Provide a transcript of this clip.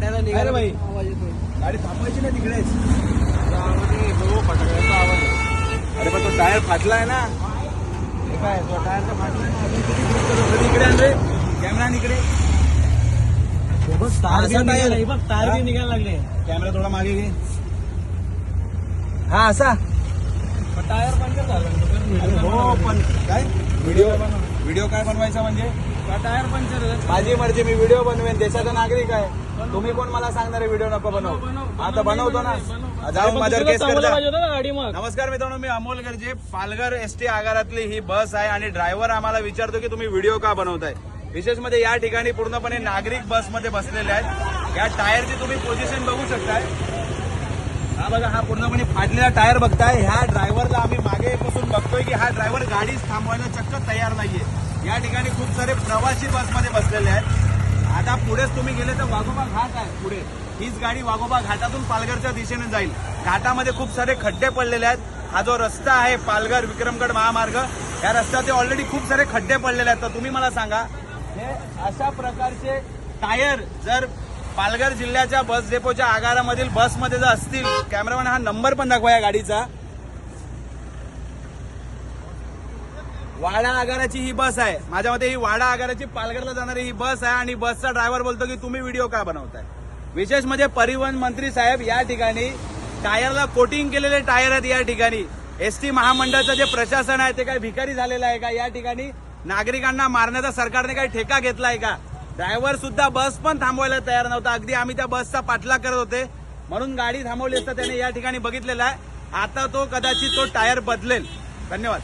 गाड्याला. आवाज येतोय. गाडी थांबवायची ना तिकडेच येतो, फटाक्याचा आवाज आहे. अरे पण तो टायर फाटलाय ना. हे काय तो टायर तर फाटलाय. ना अजून किती grip करू? कधी इकडे आण रे. कॅमेरा इकडे. तार बी निघायला. हे बघ, तार बी हा? निघायला लागले. कॅमेरा थोडा मागे घे. हा असा. टायर झाला. अरे हो पण काय? व्हिडिओ. व्हिडिओ काय बनवायचा म्हणजे? Tyre puncture. माझी मर्जी मी व्हिडिओ बनवेन. देशाचा नागरिक आहे. तुम्ही कोण मला सांगणार व्हिडिओ नको बनव? बनव, आता बनवतो ना. पण माझ्यावर केस करता. पाहिजे होतं ना गाडी मग. नमस्कार मित्रांनो मी अमोल गर्जे. पालघर एस टी आगारातली ही बस आहे आणि ड्रायव्हर आम्हाला विचारतो की तुम्ही व्हिडिओ का बनवताय? विशेषमध्ये या ठिकाणी पूर्णपणे नागरिक बसमध्ये बसलेले आहेत. या टायरची तुम्ही पोझिशन बघू शकताय. हा बघा हा पूर्णपणे फाटलेला टायर बघताय. ह्या ड्रायव्हरला आम्ही मागे बसून बघतोय की हा ड्रायव्हर गाडीच थांबवायला चक्क तयार नाहीये. या ठिकाणी खूप सारे प्रवासी बसमध्ये बसलेले आहेत. आता पुढेच तुम्ही गेले तर वाघोबा घाट आहे पुढे. हीच गाडी वाघोबा घाटातून पालघरच्या दिशेने जाईल. घाटामध्ये खूप सारे खड्डे पडलेले आहेत. हा जो रस्ता आहे पालघर विक्रमगड महामार्ग या रस्त्यात ऑलरेडी खूप सारे खड्डे पडलेले आहेत. तर तुम्ही मला सांगा हे अशा प्रकारचे टायर जर पालघर जिल्ह्याच्या बस डेपोच्या आगारामधील बसमध्ये जर असतील कॅमेरामॅन हा नंबर पण दाखवा या गाडीचा. वाडा आगाराची ही बस आहे. माझ्या मते ही वाडा आगाराची पालघरला जाणारी ही बस आहे आणि बसचा ड्रायव्हर बोलतो की तुम्ही व्हिडिओ का बनवताय? विशेष म्हणजे परिवहन मंत्री साहेब या ठिकाणी टायरला कोटिंग केलेले टायर आहेत या ठिकाणी. एस टी महामंडळाचं जे प्रशासन आहे ते काय भिकारी झालेलं आहे का? या ठिकाणी नागरिकांना मारण्याचा सरकारने काही ठेका घेतलाय का? ड्रायव्हर सुद्धा बस पण थांबवायला तयार नव्हता. अगदी आम्ही त्या बसचा पाठलाग करत होते. म्हणून गाडी थांबवली असता त्याने या ठिकाणी बघितलेला आहे. आता तो कदाचित तो टायर बदलेल. धन्यवाद.